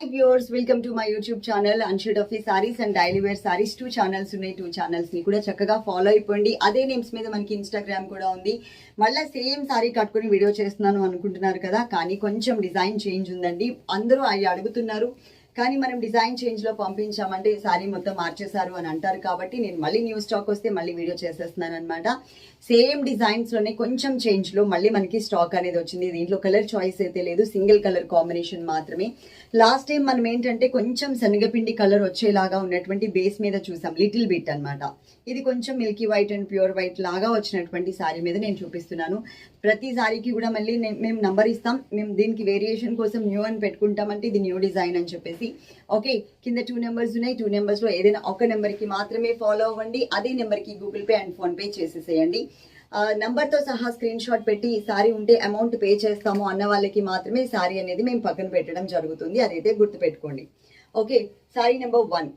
Viewers welcome to my YouTube channel అన్షూట్ of saris and daily wear saris two channels ఉన్నాయి two ఛానల్స్ని కూడా చక్కగా follow అయిపోండి. అదే నేమ్స్ మీద మనకి ఇన్స్టాగ్రామ్ కూడా ఉంది. మళ్ళీ సేమ్ సారీ కట్టుకుని వీడియో చేస్తున్నాను అనుకుంటున్నారు కదా కానీ కొంచెం డిజైన్ చేంజ్ ఉందండి. అందరూ అవి అడుగుతున్నారు కానీ మనం డిజైన్ చేంజ్లో పంపించామంటే సారీ మొత్తం మార్చేశారు అని అంటారు కాబట్టి నేను మళ్ళీ న్యూ స్టాక్ వస్తే మళ్ళీ వీడియో చేసేస్తున్నాను అనమాట సేమ్ డిజైన్స్లోనే కొంచెం చేంజ్లో మళ్ళీ మనకి స్టాక్ అనేది వచ్చింది. దీంట్లో కలర్ చాయిస్ అయితే లేదు సింగిల్ కలర్ కాంబినేషన్ మాత్రమే. లాస్ట్ టైం మనం ఏంటంటే కొంచెం శనగపిండి కలర్ వచ్చేలాగా ఉన్నటువంటి బేస్ మీద చూసాం లిటిల్ బిట్ అన్నమాట. ఇది కొంచెం milky white and pure white లాగా వచ్చినటువంటి శారీ మీద నేను చూపిస్తున్నాను. ప్రతి సారీకి కూడా మళ్ళీ మేము నంబర్ ఇస్తాం. మేము దీనికి వేరియేషన్ కోసం న్యూ అని పెట్టుకుంటామంటే ఇది న్యూ డిజైన్ అని చెప్పేసి. ఓకే కింద టూ నెంబర్స్ ఉన్నాయి. టూ నెంబర్స్లో ఏదైనా ఒక నెంబర్కి మాత్రమే ఫాలో అవ్వండి. అదే నెంబర్కి Google Pay and PhonePe చేసేసేయండి. తో సహా స్క్రీన్ షాట్ పెట్టి ఈ సారీ ఉంటే అమౌంట్ పే చేస్తాము అన్న వాళ్ళకి మాత్రమే సారీ అనేది మేము పక్కన పెట్టడం జరుగుతుంది. అదైతే గుర్తు పెట్టుకోండి ఓకే సారీ నెంబర్ వన్.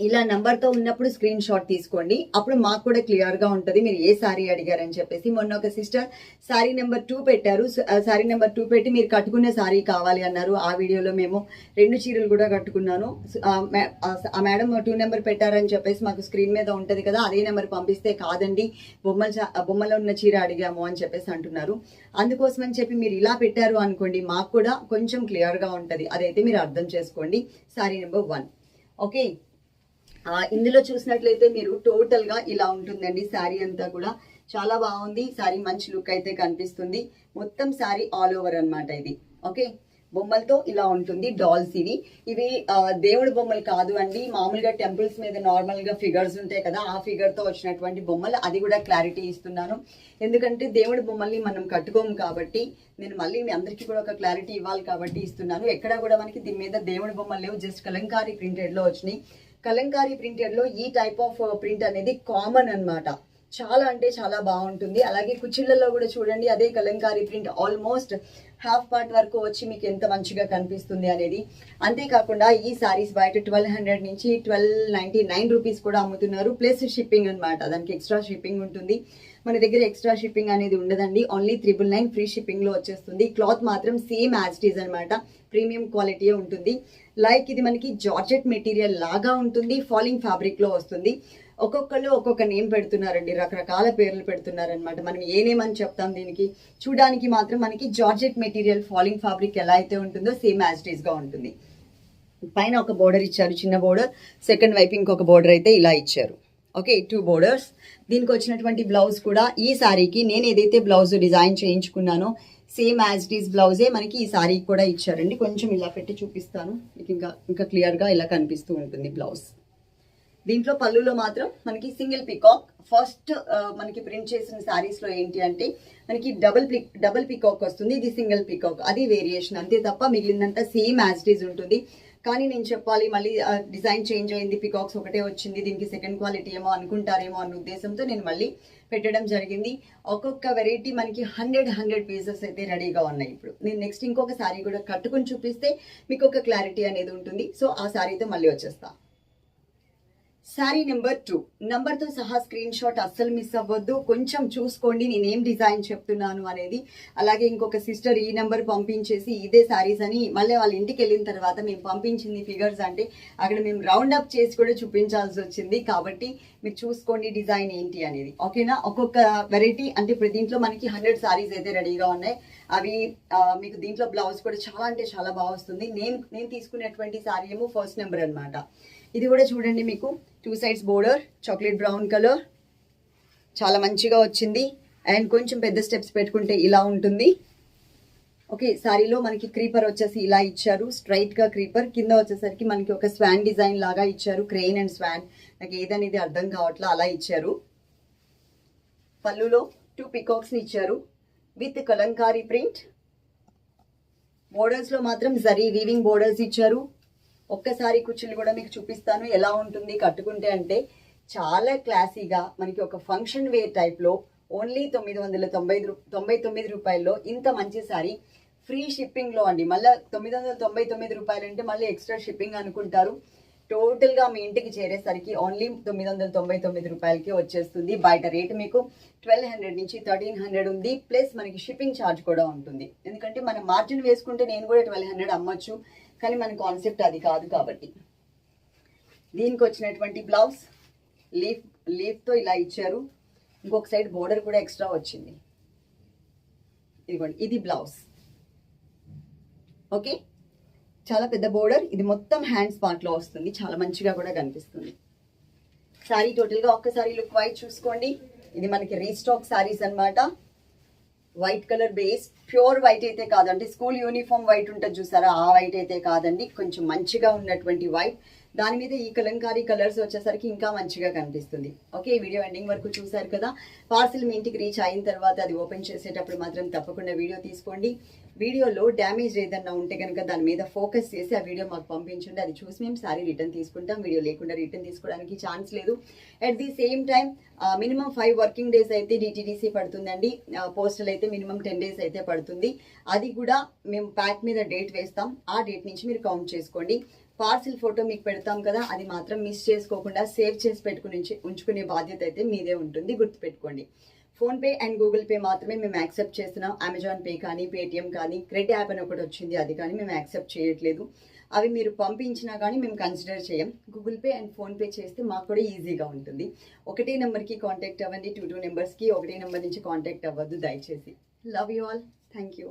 ఇలా నంబర్తో ఉన్నప్పుడు స్క్రీన్ షాట్ తీసుకోండి. అప్పుడు మాకు కూడా క్లియర్గా ఉంటుంది. మీరు ఏ సారీ అడిగారని చెప్పేసి. మొన్న ఒక సిస్టర్ సారీ నెంబర్ టూ పెట్టారు. సారీ నెంబర్ టూ పెట్టి మీరు కట్టుకునే సారీ కావాలి అన్నారు. ఆ వీడియోలో మేము రెండు చీరలు కూడా కట్టుకున్నాను. ఆ మేడం టూ నెంబర్ పెట్టారని చెప్పేసి మాకు స్క్రీన్ మీద ఉంటుంది కదా. అదే నెంబర్ పంపిస్తే కాదండి. బొమ్మల చా- బొమ్మలో ఉన్న చీర అడిగాము అని చెప్పేసి అంటున్నారు. అందుకోసం అని చెప్పి మీరు ఇలా పెట్టారు అనుకోండి మాకు కూడా కొంచెం క్లియర్గా ఉంటుంది. అదైతే మీరు అర్థం చేసుకోండి. సారీ నెంబర్ వన్ ఓకే ఇందులో చూసినట్లయితే మీరు టోటల్గా ఇలా ఉంటుందండి శారీ అంతా కూడా. చాలా బాగుంది శారీ మంచి లుక్ అయితే కనిపిస్తుంది. మొత్తం శారీ ఆల్ ఓవర్ అన్నమాట ఇది. ఓకే బొమ్మలతో ఇలా ఉంటుంది డాల్స్ ఇవి. ఇవి దేవుడి బొమ్మలు కాదు అండి. మామూలుగా టెంపుల్స్ మీద నార్మల్గా ఫిగర్స్ ఉంటాయి కదా ఆ ఫిగర్తో వచ్చినటువంటి బొమ్మలు. అది కూడా క్లారిటీ ఇస్తున్నాను. ఎందుకంటే దేవుడి బొమ్మల్ని మనం కట్టుకోము కాబట్టి నేను మళ్ళీ మీ అందరికీ కూడా ఒక క్లారిటీ ఇవ్వాలి కాబట్టి ఇస్తున్నాను. ఎక్కడ కూడా మనకి దీని మీద దేవుడి బొమ్మలు లేవు. జస్ట్ కలంకారీ ప్రింటెడ్లో వచ్చినాయి. కలంకారీ ప్రింటెడ్లో ఈ టైప్ ఆఫ్ ప్రింట్ అనేది కామన్ అన్నమాట. చాలా అంటే చాలా బాగుంటుంది. అలాగే కుచ్చిళ్ళల్లో కూడా చూడండి అదే Kalamkari print almost half part వరకు వచ్చి మీకు ఎంత మంచిగా కనిపిస్తుంది అనేది. అంతేకాకుండా ఈ సారీస్ బయట ట్వెల్వ్ హండ్రెడ్ నుంచి ట్వెల్వ్ నైంటీ నైన్ రూపీస్ కూడా అమ్ముతున్నారు ప్లస్ షిప్పింగ్ అన్నమాట. దానికి ఎక్స్ట్రా షిప్పింగ్ ఉంటుంది. మన దగ్గర ఎక్స్ట్రా షిప్పింగ్ అనేది ఉండదండి. ఓన్లీ త్రిబుల్ నైన్ ఫ్రీ షిప్పింగ్లో వచ్చేస్తుంది. క్లాత్ మాత్రం సేమ్ యాజ్ అనమాట ప్రీమియం క్వాలిటీ ఉంటుంది. లైక్ ఇది మనకి జార్జెట్ మెటీరియల్ లాగా ఉంటుంది. ఫాలింగ్ ఫ్యాబ్రిక్లో వస్తుంది. ఒక్కొక్కళ్ళు ఒక్కొక్క నేమ్ పెడుతున్నారండి. రకరకాల పేర్లు పెడుతున్నారనమాట మనం ఏ నేమ్ అని చెప్తాం దీనికి? చూడడానికి మాత్రం మనకి జార్జెట్ మెటీరియల్ ఫాలింగ్ ఫ్యాబ్రిక్ ఎలా అయితే ఉంటుందో సేమ్ యాజ్గా ఉంటుంది. పైన ఒక బోర్డర్ ఇచ్చారు. చిన్న బోర్డర్ సెకండ్ వైపు ఇంకొక బోర్డర్ అయితే ఇలా ఇచ్చారు. ఓకే టూ బోర్డర్స్ దీనికి వచ్చినటువంటి బ్లౌజ్ కూడా ఈ శారీకి నేను ఏదైతే బ్లౌజ్ డిజైన్ చేయించుకున్నానో సేమ్ యాజ్ ఇట్ ఈస్ బ్లౌజే మనకి ఈ శారీ కూడా ఇచ్చారండి. కొంచెం ఇలా పెట్టి చూపిస్తాను. మీకు ఇంకా ఇంకా క్లియర్గా ఇలా కనిపిస్తూ ఉంటుంది బ్లౌజ్ దీంట్లో పళ్ళులో మాత్రం మనకి సింగిల్ పికాక్ ఫస్ట్ మనకి ప్రింట్ చేసిన శారీస్లో ఏంటి అంటే మనకి డబుల్ పిక్ డబుల్ పికాక్ వస్తుంది. ఇది సింగిల్ పికాక్ అది వేరియేషన్ అంతే తప్ప మిగిలినంత సేమ్ యాజ్ ఇట్ ఈస్ ఉంటుంది. కానీ నేను చెప్పాలి మళ్ళీ డిజైన్ చేంజ్ అయింది పికాక్స్ ఒకటే వచ్చింది దీనికి సెకండ్ క్వాలిటీ ఏమో అనుకుంటారేమో అన్న ఉద్దేశంతో నేను మళ్ళీ పెట్టడం జరిగింది. ఒక్కొక్క వెరైటీ మనకి హండ్రెడ్ హండ్రెడ్ పీసెస్ అయితే రెడీగా ఉన్నాయి ఇప్పుడు. నేను నెక్స్ట్ ఇంకొక శారీ కూడా కట్టుకుని చూపిస్తే మీకు ఒక క్లారిటీ అనేది ఉంటుంది. సో ఆ శారీతో మళ్ళీ వచ్చేస్తా. శారీ నెంబర్ టూ తో సహా స్క్రీన్ షాట్ అస్సలు మిస్ అవ్వద్దు. కొంచెం చూసుకోండి నేనేం డిజైన్ చెప్తున్నాను అనేది. అలాగే ఇంకొక సిస్టర్ ఈ నెంబర్ పంపించేసి ఇదే శారీస్ అని మళ్ళీ వాళ్ళ ఇంటికి వెళ్ళిన తర్వాత మేము పంపించింది ఫిగర్స్ అంటే అక్కడ మేము రౌండ్ అప్ చేసి కూడా చూపించాల్సి వచ్చింది. కాబట్టి మీరు చూసుకోండి డిజైన్ ఏంటి అనేది. ఓకేనా ఒక్కొక్క వెరైటీ అంటే ఇప్పుడు దీంట్లో మనకి హండ్రెడ్ శారీస్ అయితే రెడీగా ఉన్నాయి. అవి మీకు దీంట్లో బ్లౌజ్ కూడా చాలా అంటే చాలా బాగా వస్తుంది. నేను నేను తీసుకునేటువంటి శారీ ఏమో ఫస్ట్ నెంబర్ అన్నమాట. ఇది కూడా చూడండి మీకు. Two sides border chocolate brown colour చాలా మంచిగా వచ్చింది. అండ్ కొంచెం పెద్ద స్టెప్స్ పెట్టుకుంటే ఇలా ఉంటుంది. ఓకే సారీలో మనకి క్రీపర్ వచ్చేసి ఇలా ఇచ్చారు. స్ట్రైట్గా క్రీపర్ కింద వచ్చేసరికి మనకి ఒక స్వాన్ డిజైన్ లాగా ఇచ్చారు. క్రెయిన్ అండ్ స్వాన్ నాకు ఏదనేది అర్థం కావట్లా అలా ఇచ్చారు. పళ్ళులో టూ పికాక్స్ని ఇచ్చారు. విత్ కలంకారీ ప్రింట్ బోర్డర్స్లో మాత్రం జరీ వీవింగ్ బోర్డర్స్ ఇచ్చారు. ఒక్కసారి కుర్చీలు కూడా మీకు చూపిస్తాను. ఎలా ఉంటుంది కట్టుకుంటే అంటే చాలా క్లాసీగా మనకి ఒక ఫంక్షన్ వేర్ టైప్లో ఓన్లీ తొమ్మిది వందల తొంభై తొంభై తొమ్మిది రూపాయల్లో ఇంత మంచి సారీ ఫ్రీ షిప్పింగ్లో అండి. మళ్ళీ తొమ్మిది వందల తొంభై తొమ్మిది రూపాయలు అంటే మళ్ళీ ఎక్స్ట్రా షిప్పింగ్ అనుకుంటారు. టోటల్గా మీ ఇంటికి చేరేసరికి ఓన్లీ తొమ్మిది వందల తొంభై తొమ్మిది రూపాయలకి వచ్చేస్తుంది. బయట రేట్ మీకు ట్వెల్వ్ హండ్రెడ్ నుంచి థర్టీన్ హండ్రెడ్ ఉంది. ప్లస్ మనకి షిప్పింగ్ ఛార్జ్ కూడా ఉంటుంది. ఎందుకంటే మనం మార్జిన్ వేసుకుంటే నేను కూడా ట్వెల్వ్ హండ్రెడ్ అమ్మొచ్చు. కానీ మన కాన్సెప్ట్ అది కాదు కాబట్టి. దీనికి వచ్చినటువంటి బ్లౌజ్ లీఫ్ లీఫ్తో ఇలా ఇచ్చారు. ఇంకొక సైడ్ బోర్డర్ కూడా ఎక్స్ట్రా వచ్చింది. ఇదిగోండి ఇది బ్లౌజ్ ఓకే చాలా పెద్ద బోర్డర్ ఇది మొత్తం హ్యాండ్స్ పార్ట్లో వస్తుంది. చాలా మంచిగా కూడా కనిపిస్తుంది. శారీ టోటల్గా ఒక్కసారి లుక్ వైజ్ చూసుకోండి. ఇది మనకి రీస్టాక్ శారీస్ అన్నమాట. White colour based pure white అయితే కాదండి. స్కూల్ యూనిఫామ్ వైట్ ఉంటుంది చూసారా? ఆ వైట్ అయితే కాదండి. కొంచెం మంచిగా ఉన్నటువంటి వైట్. దాని మీద ఈ కలంకారీ కలర్స్ వచ్చేసరికి ఇంకా మంచిగా కనిపిస్తుంది. ఓకే ఈ వీడియో ఎండింగ్ వరకు చూసారు కదా? పార్సిల్ మీ ఇంటికి రీచ్ అయిన తర్వాత అది ఓపెన్ చేసేటప్పుడు మాత్రం తప్పకుండా వీడియో తీసుకోండి. వీడియోలో డ్యామేజ్ ఏదన్నా ఉంటే కనుక దాని మీద ఫోకస్ చేసి ఆ వీడియో మాకు పంపించండి. అది చూసి మేము సారీ రిటర్న్ తీసుకుంటాం. వీడియో లేకుండా రిటర్న్ తీసుకోవడానికి ఛాన్స్ లేదు. At the same time minimum five working days అయితే డిటీడీసీ పడుతుందండి. పోస్టల్ అయితే మినిమం టెన్ డేస్ అయితే పడుతుంది. అది కూడా మేము ప్యాక్ మీద డేట్ వేస్తాం. ఆ డేట్ నుంచి మీరు కౌంట్ చేసుకోండి. పార్సిల్ ఫోటో మీకు పెడతాం కదా అది మాత్రం మిస్ చేసుకోకుండా సేవ్ చేసి పెట్టుకుని ఉంచుకునే బాధ్యత అయితే మీదే ఉంటుంది. గుర్తుపెట్టుకోండి. ఫోన్పే అండ్ గూగుల్ పే మాత్రమే మేము యాక్సెప్ట్ చేస్తున్నాం. అమెజాన్ పే కానీ పేటిఎం కానీ క్రెడిట్ యాప్ అని ఒకటి వచ్చింది అది కానీ మేము యాక్సెప్ట్ చేయట్లేదు. అవి మీరు పంపించినా కానీ మేము కన్సిడర్ చేయం. గూగుల్ పే అండ్ ఫోన్పే చేస్తే మాకు కూడా ఈజీగా ఉంటుంది. ఒకటే నెంబర్కి కాంటాక్ట్ అవ్వండి. టూ టూ నెంబర్స్కి ఒకటే నెంబర్ నుంచి కాంటాక్ట్ అవ్వద్దు దయచేసి. Love you all thank you